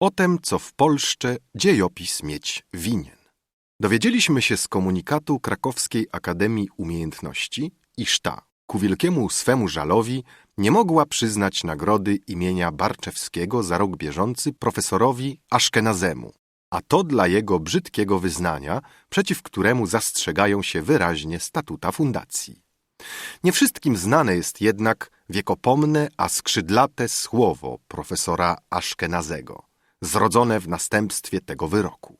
o tem, co w Polsce dziejopis mieć winien. Dowiedzieliśmy się z komunikatu Krakowskiej Akademii Umiejętności, iż ta, ku wielkiemu swemu żalowi, nie mogła przyznać nagrody imienia Barczewskiego za rok bieżący profesorowi Aszkenazemu, a to dla jego brzydkiego wyznania, przeciw któremu zastrzegają się wyraźnie statuta fundacji. Nie wszystkim znane jest jednak wiekopomne, a skrzydlate słowo profesora Aszkenazego, zrodzone w następstwie tego wyroku.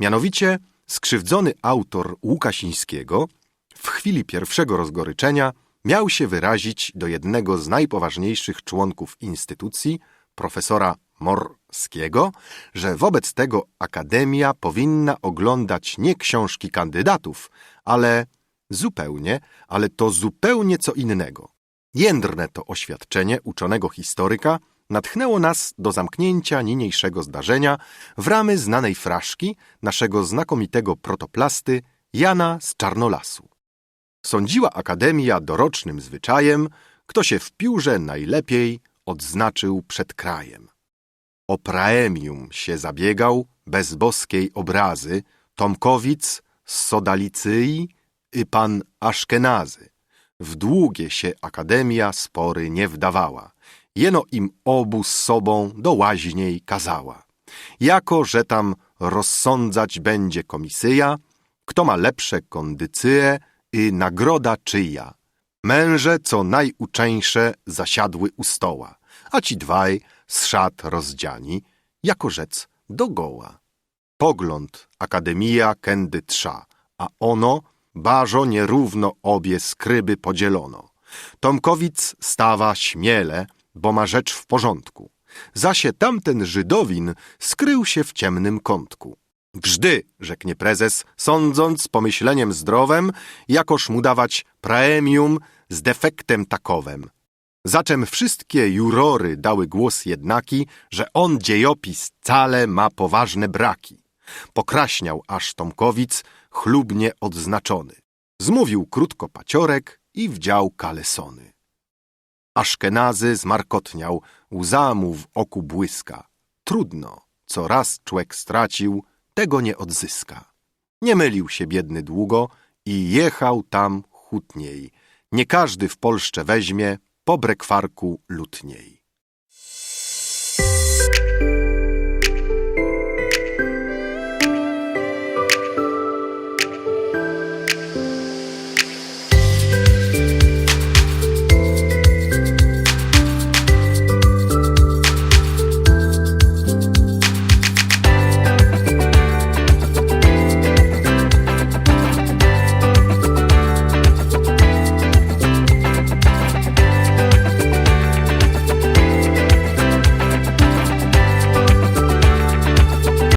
Mianowicie skrzywdzony autor Łukasińskiego w chwili pierwszego rozgoryczenia miał się wyrazić do jednego z najpoważniejszych członków instytucji, profesora Morskiego, że wobec tego Akademia powinna oglądać nie książki kandydatów, ale zupełnie, ale to zupełnie co innego. Jędrne to oświadczenie uczonego historyka natchnęło nas do zamknięcia niniejszego zdarzenia w ramy znanej fraszki naszego znakomitego protoplasty Jana z Czarnolasu. Sądziła Akademia dorocznym zwyczajem, kto się w piórze najlepiej odznaczył przed krajem. O praemium się zabiegał bez boskiej obrazy Tomkowic z Sodalicyi i pan Aszkenazy. W długie się Akademia spory nie wdawała, jeno im obu z sobą do łaźniej kazała. Jako, że tam rozsądzać będzie komisyja, kto ma lepsze kondycye i nagroda czyja. Męże, co najuczeńsze, zasiadły u stoła, a ci dwaj z szat rozdziani, jako rzec dogoła. Pogląd Akademia kędy trza, a ono Bażo nierówno obie skryby podzielono. Tomkowic stawa śmiele, bo ma rzecz w porządku. Zasie tamten Żydowin skrył się w ciemnym kątku. Grzdy, rzeknie prezes, sądząc pomyśleniem zdrowem, jakoż mu dawać praemium z defektem takowem. Zaczem wszystkie jurory dały głos jednaki, że on dziejopis wcale ma poważne braki. Pokraśniał aż Tomkowic, chlubnie odznaczony. Zmówił krótko paciorek i wdział kalesony. Aszkenazy zmarkotniał, łza mu w oku błyska. Trudno, co raz człek stracił, tego nie odzyska. Nie mylił się biedny długo i jechał tam hutniej. Nie każdy w Polsce weźmie po brekwarku lutniej.